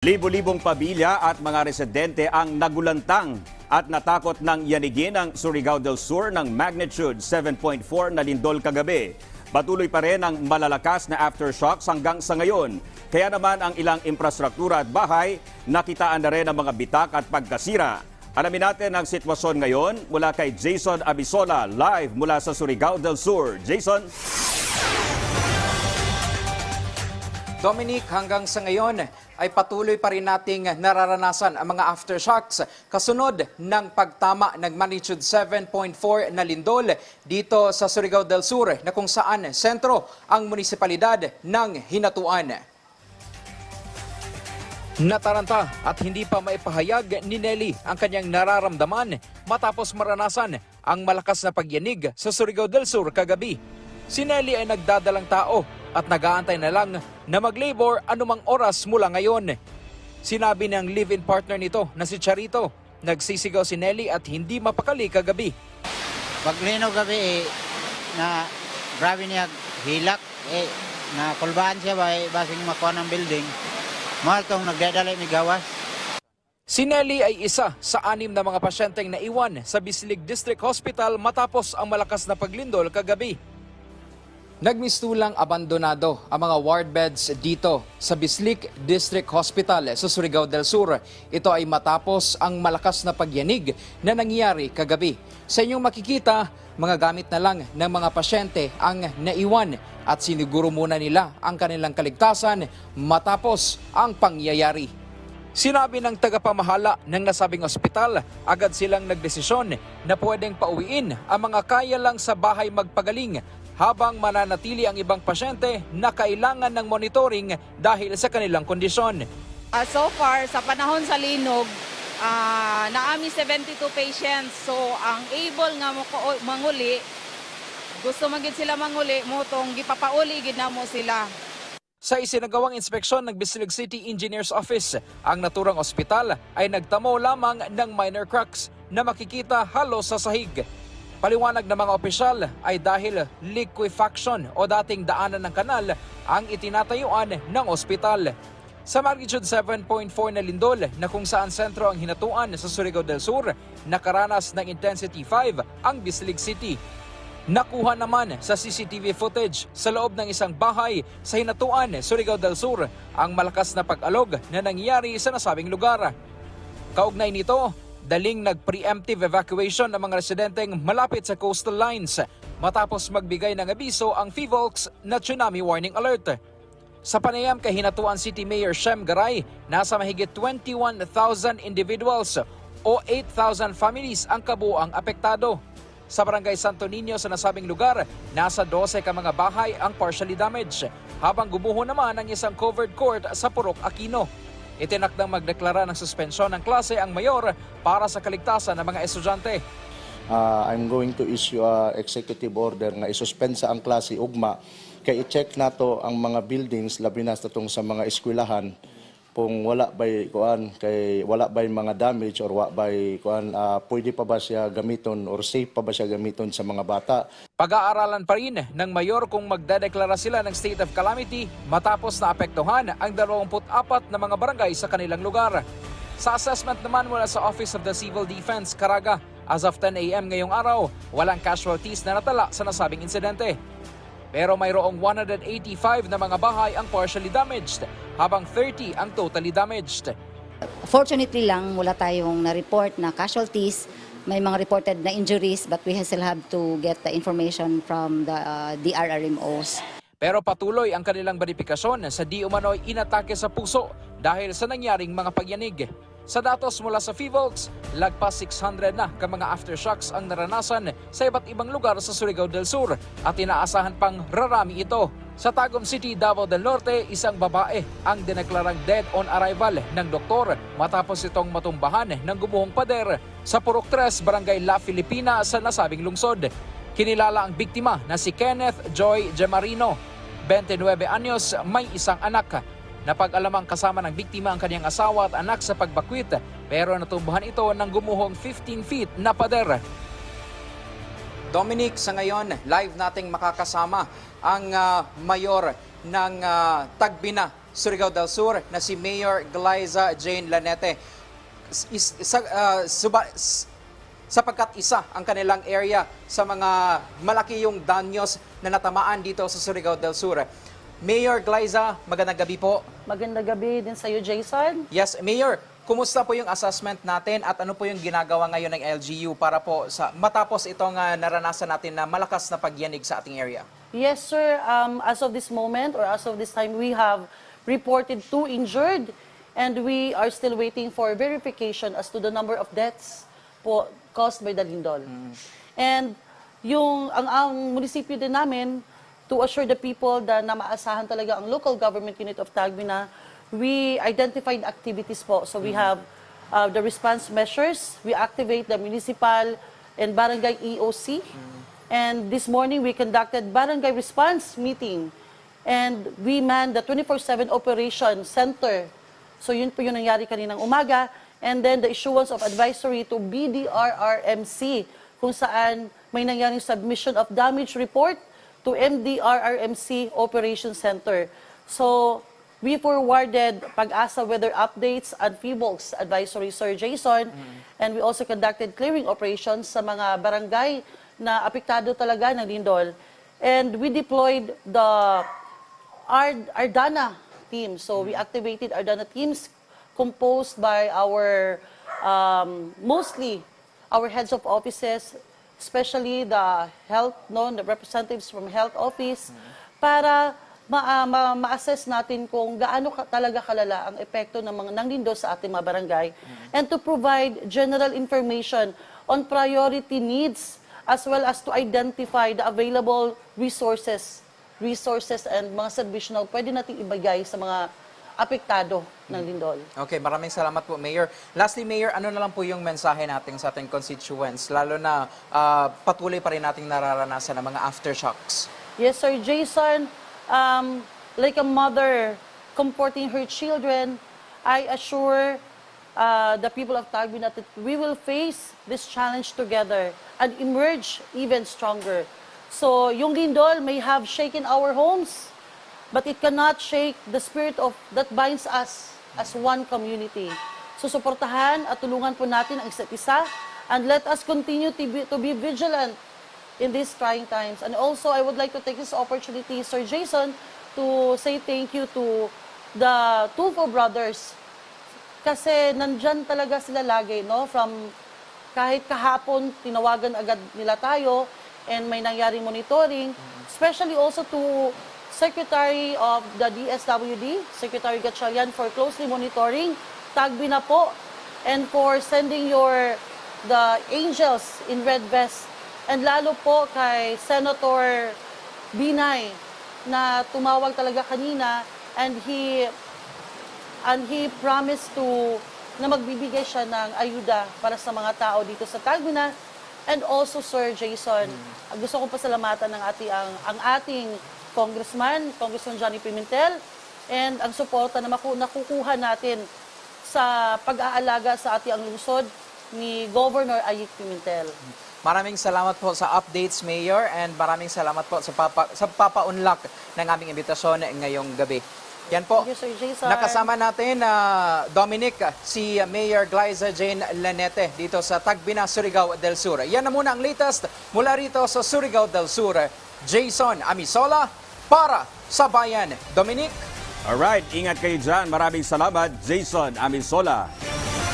Libo-libong pamilya at mga residente ang nagulantang at natakot ng yanigin ang Surigao del Sur ng magnitude 7.4 na lindol kagabi. Patuloy pa rin ang malalakas na aftershocks hanggang sa ngayon. Kaya naman ang ilang infrastruktura at bahay, nakitaan na rin ang mga bitak at pagkasira. Alamin natin ang sitwasyon ngayon mula kay Jason Abisola live mula sa Surigao del Sur. Jason? Dominic, hanggang sa ngayon ay patuloy pa rin nating nararanasan ang mga aftershocks kasunod ng pagtama ng magnitude 7.4 na lindol dito sa Surigao del Sur na kung saan sentro ang munisipalidad ng Hinatuan. Nataranta at hindi pa maipahayag ni Nelly ang kanyang nararamdaman matapos maranasan ang malakas na pagyanig sa Surigao del Sur kagabi. Si Nelly ay nagdadalang tao at nag-aantay na lang na mag-labor anumang oras mula ngayon. Sinabi ng live-in partner nito na si Charito, nagsisigaw si Nelly at hindi mapakali kagabi. Pag lino gabi eh, na grabe niya hilak eh, na kulbaan siya ba eh, basing makuha ng building. Mahal tong nagdadala mi gawas. Si Nelly ay isa sa anim na mga pasyenteng naiwan sa Bislig District Hospital matapos ang malakas na paglindol kagabi. Nagmistulang abandonado ang mga ward beds dito sa Bislik District Hospital sa Surigao del Sur. Ito ay matapos ang malakas na pagyanig na nangyari kagabi. Sa inyong makikita, mga gamit na lang ng mga pasyente ang naiwan at siniguro muna nila ang kanilang kaligtasan matapos ang pangyayari. Sinabi ng tagapamahala ng nasabing ospital, agad silang nagdesisyon na pwedeng pauwiin ang mga kaya lang sa bahay magpagaling habang mananatili ang ibang pasyente na kailangan ng monitoring dahil sa kanilang kondisyon. Ah, so far, sa panahon sa linog, ah, naami 72 patients. So, ang able nga mo manguli, gusto magid sila manguli, mo tong gipapauli gid na mo sila. Sa isinagawang inspeksyon ng Bislig City Engineers Office, ang naturang ospital ay nagtamo lamang ng minor cracks na makikita halos sa sahig. Paliwanag ng mga opisyal ay dahil liquefaction o dating daanan ng kanal ang itinatayuan ng ospital. Sa magnitude 7.4 na lindol na kung saan sentro ang hinatuan sa Surigao del Sur, nakaranas ng intensity 5 ang Bislig City. Nakuha naman sa CCTV footage sa loob ng isang bahay sa Hinatuan, Surigao del Sur, ang malakas na pag-alog na nangyari sa nasabing lugar. Kaugnay nito, daling nag-preemptive evacuation ng mga residenteng malapit sa coastal lines matapos magbigay ng abiso ang FIVOLCS na tsunami warning alert. Sa panayam kay Hinatuan City Mayor Shem Garay, nasa mahigit 21,000 individuals o 8,000 families ang kabuang apektado. Sa barangay Santo Niño sa nasabing lugar, nasa 12 ka mga bahay ang partially damaged, habang gumuho naman ang isang covered court sa Purok Aquino. Itinakdang magdeklara ng suspensyon ng klase ang mayor para sa kaligtasan ng mga estudyante. uh, I'm going to issue a executive order nga isuspend sa ang klase ugma kay i-check nato ang mga buildings labi na sa mga eskwelahan kung wala bay kuan kay wala bay mga damage or wa bay kuan ah, pwede pa ba siya gamiton or safe pa ba siya gamiton sa mga bata Pag-aaralan pa rin ng mayor kung magdedeklara sila ng state of calamity matapos na apektuhan ang 24 na mga barangay sa kanilang lugar. Sa assessment naman mula sa Office of the Civil Defense, Caraga, as of 10 a.m. ngayong araw, walang casualties na natala sa nasabing insidente. Pero mayroong 185 na mga bahay ang partially damaged, habang 30 ang totally damaged. Fortunately lang, wala tayong na-report na casualties. May mga reported na injuries but we still have to get the information from the uh, DRRMOs. Pero patuloy ang kanilang verifikasyon sa di umano'y inatake sa puso dahil sa nangyaring mga pagyanig. Sa datos mula sa FIVOLCS, lagpas 600 na ka mga aftershocks ang naranasan sa iba't ibang lugar sa Surigao del Sur at inaasahan pang rarami ito. Sa Tagum City, Davao del Norte, isang babae ang dineklarang dead on arrival ng doktor matapos itong matumbahan ng gumuhong pader sa Purok 3, Barangay La Filipina sa nasabing lungsod. Kinilala ang biktima na si Kenneth Joy Gemarino, 29 anyos, may isang anak. Napag-alamang kasama ng biktima ang kanyang asawa at anak sa pagbakwit pero natumbuhan ito ng gumuhong 15 feet na pader. Dominic, sa ngayon, live nating makakasama ang ah, mayor ng ah, Tagbina Surigao del Sur na si Mayor Glyza Jane Lanete. Is, sa, ah, suba- sapagkat isa ang kanilang area sa mga malaki yung danyos na natamaan dito sa Surigao del Sur. Mayor Glyza, magandang gabi po. Magandang gabi din sa iyo, Jason. Yes, Mayor, kumusta po yung assessment natin at ano po yung ginagawa ngayon ng LGU para po sa matapos itong ah, naranasan natin na malakas na pagyanig sa ating area? Yes, sir. Um, as of this moment or as of this time, we have reported two injured and we are still waiting for verification as to the number of deaths po caused by the lindol. And yung ang, ang munisipyo din namin to assure the people na, na maasahan talaga ang local government unit of Tagbiana, we identified activities po. So we have uh, the response measures, we activate the municipal and barangay EOC. And this morning, we conducted barangay response meeting. And we manned the 24-7 operation center. So yun po yung nangyari kaninang umaga. And then the issuance of advisory to BDRRMC kung saan may nangyaring submission of damage report to MDRRMC Operation Center. So we forwarded pag-asa weather updates and FIBOX advisory, Sir Jason. And we also conducted clearing operations sa mga barangay na apektado talaga ng lindol. And we deployed the Ard Ardana team. So we activated Ardana teams composed by our um, mostly our heads of offices, especially the health, no, the representatives from health office, para ma- ma- ma-assess natin kung gaano ka, talaga kalala ang epekto ng mga ng lindo sa ating mga barangay. And to provide general information on priority needs as well as to identify the available resources resources and mga serbisyo na pwede nating ibigay sa mga apektado ng lindol. Okay, maraming salamat po, Mayor. Lastly, Mayor, ano na lang po yung mensahe natin sa ating constituents, lalo na ah, patuloy pa rin nating nararanasan ng mga aftershocks? Yes, Sir Jason. Um, like a mother comforting her children, I assure uh, the people of Tagbian that we will face this challenge together and emerge even stronger. So, yung lindol may have shaken our homes, but it cannot shake the spirit of that binds us as one community. So, suportahan at tulungan po natin ang isa't isa and let us continue to be, to be vigilant in these trying times. And also, I would like to take this opportunity, Sir Jason, to say thank you to the Tufo brothers. Kasi nandyan talaga sila lagi, no? From kahit kahapon, tinawagan agad nila tayo and may nangyaring monitoring. Especially also to Secretary of the DSWD, Secretary Gatchalian, for closely monitoring. Tagbi na po. And for sending your, the angels in red vest. And lalo po kay Senator Binay na tumawag talaga kanina and he and he promised to na magbibigay siya ng ayuda para sa mga tao dito sa Tagbiana. And also, Sir Jason, gusto kong pasalamatan ng ating, ang, ang ating congressman, Congressman Johnny Pimentel, and ang suporta na maku, nakukuha natin sa pag-aalaga sa ating ang lungsod ni Governor Ayik Pimentel. Maraming salamat po sa updates, Mayor, and maraming salamat po sa, papa, sa papaunlak ng aming imbitasyon ngayong gabi. Yan po. Thank you, Sir Jason. Nakasama natin, na Dominic, si Mayor Glyza Jane Lanete dito sa Tagbina, Surigao del Sur. Yan na muna ang latest mula rito sa Surigao del Sur. Jason Amisola para sa Bayan. Dominic? Alright, ingat kayo dyan. Maraming salamat, Jason Amisola.